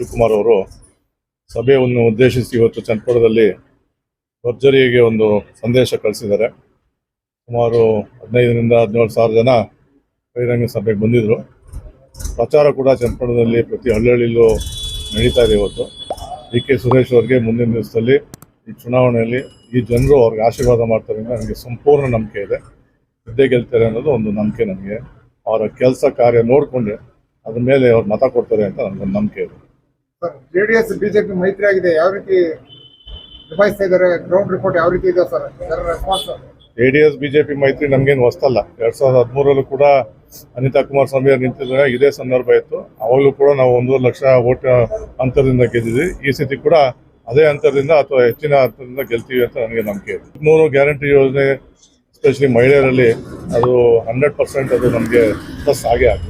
ಶಿವಕುಮಾರ್ ಅವರು ಸಭೆಯನ್ನು ಉದ್ದೇಶಿಸಿ ಇವತ್ತು ಚಂದಪುರದಲ್ಲಿ ಭರ್ಜರಿಗೆ ಒಂದು ಸಂದೇಶ ಕಳಿಸಿದ್ದಾರೆ. ಸುಮಾರು ಹದಿನೈದರಿಂದ ಹದಿನೇಳು ಸಾವಿರ ಜನ ಬಹಿರಂಗ ಸಭೆಗೆ ಬಂದಿದ್ದರು ಪ್ರಚಾರ ಕೂಡ ಚಂದಪುರದಲ್ಲಿ ಪ್ರತಿ ಹಳ್ಳಿಯಲ್ಲೂ ನಡೀತಾ ಇದೆ ಇವತ್ತು. ಡಿ ಕೆ ಸುರೇಶ್ ಅವರಿಗೆ ಮುಂದಿನ ದಿವಸದಲ್ಲಿ ಈ ಚುನಾವಣೆಯಲ್ಲಿ ಈ ಜನರು ಅವ್ರಿಗೆ ಆಶೀರ್ವಾದ ಮಾಡ್ತಾರೆ ನನಗೆ ಸಂಪೂರ್ಣ ನಂಬಿಕೆ ಇದೆ. ಗೆದ್ದೇ ಗೆಲ್ತಾರೆ ಅನ್ನೋದು ಒಂದು ನಂಬಿಕೆ ನನಗೆ. ಅವರ ಕೆಲಸ ಕಾರ್ಯ ನೋಡಿಕೊಂಡೆ ಅದ್ರ ಮೇಲೆ ಅವ್ರು ಮತ ಕೊಡ್ತಾರೆ ಅಂತ ನನಗೊಂದು ನಂಬಿಕೆ ಇದೆ. ಜೆಡಿಎಸ್ ಬಿಜೆಪಿ ಮೈತ್ರಿ ಆಗಿದೆ. ಯಾವ ರೀತಿ ನಿಭಾಯಿಸ್ತಾ ಇದ್ದಾರೆ? ಗ್ರೌಂಡ್ ರಿಪೋರ್ಟ್ ಯಾವ ರೀತಿ ಇದೆ ಸರ್? ಜನರ response J D S BJP ಮೈತ್ರಿ ನಮ್ಗೇನು ಹೊಸ್ತಲ್ಲ. ಎರಡ್ ಸಾವಿರದ ಹದಿಮೂರಲ್ಲೂ ಕೂಡ ಅನಿತಾ ಕುಮಾರಸ್ವಾಮಿ ಅವರು ನಿಂತಿದ್ದಾಗ ಇದೇ ಸಂದರ್ಭ ಇತ್ತು. ಅವಾಗಲೂ ಕೂಡ ನಾವು ಒಂದೂವರೆ ಲಕ್ಷ ಓಟ್ ಅಂತರದಿಂದ ಗೆದ್ದಿದ್ವಿ ಈ ಸತಿ ಕೂಡ ಅದೇ ಅಂತರದಿಂದ ಅಥವಾ ಹೆಚ್ಚಿನ ಅಂತರದಿಂದ ಗೆಲ್ತೀವಿ ಅಂತ ನನಗೆ ನಂಬಿಕೆ ಮೂರು ಗ್ಯಾರಂಟಿ ಯೋಜನೆ ಎಸ್ಪೆಷಲಿ ಮಹಿಳೆಯರಲ್ಲಿ ಅದು ಹಂಡ್ರೆಡ್ ಪರ್ಸೆಂಟ್ ಅದು ನಮಗೆ ಪ್ಲಸ್ ಆಗೇ ಆಗ್ತದೆ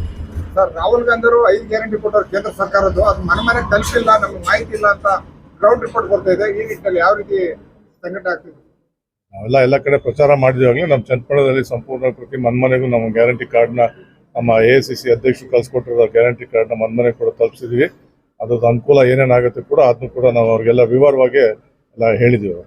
ಸರ್ ರಾಹುಲ್ ಗಾಂಧಿ ಅವರು ಐದು ಗ್ಯಾರಂಟಿ ಕೊಟ್ಟರು ಕೇಂದ್ರ ಸರ್ಕಾರದ್ದು. ಅದು ಮನೆ ಮನೆಗೆ ತಲುಪಿಲ್ಲ, ನಮ್ಗೆ ಮಾಹಿತಿ ಇಲ್ಲ ಅಂತ ಗ್ರೌಂಡ್ ರಿಪೋರ್ಟ್ ಬರ್ತಾ ಇದೆ. ಈ ನಿಟ್ಟಿನಲ್ಲಿ ಯಾವ ರೀತಿ ಸಂಘಟನೆ ಆಗ್ತಿದೆ? ನಾವೆಲ್ಲ ಎಲ್ಲ ಕಡೆ ಪ್ರಚಾರ ಮಾಡಿದ್ವಿ ನಮ್ಮ ಚನ್ನಪಟ್ಟಣದಲ್ಲಿ ಸಂಪೂರ್ಣ ಪ್ರತಿ ಮನ್ಮನೆಗೂ ನಮ್ಮ ಗ್ಯಾರಂಟಿ ಕಾರ್ಡ್ನ ನಮ್ಮ ಎ ಸಿ ಸಿ ಅಧ್ಯಕ್ಷರು ಕಳ್ಸಿಕೊಟ್ಟಿರೋ ಗ್ಯಾರಂಟಿ ಕಾರ್ಡ್ನ ಮನ್ಮನೆ ಕೂಡ ತಲುಪಿಸಿದ್ವಿ. ಅದ್ರದ್ದು ಅನುಕೂಲ ಏನೇನಾಗುತ್ತೆ ಕೂಡ ಅದನ್ನು ಕೂಡ ನಾವು ಅವ್ರಿಗೆಲ್ಲ ವಿವರವಾಗಿ ಎಲ್ಲ ಹೇಳಿದ್ದೀವಿ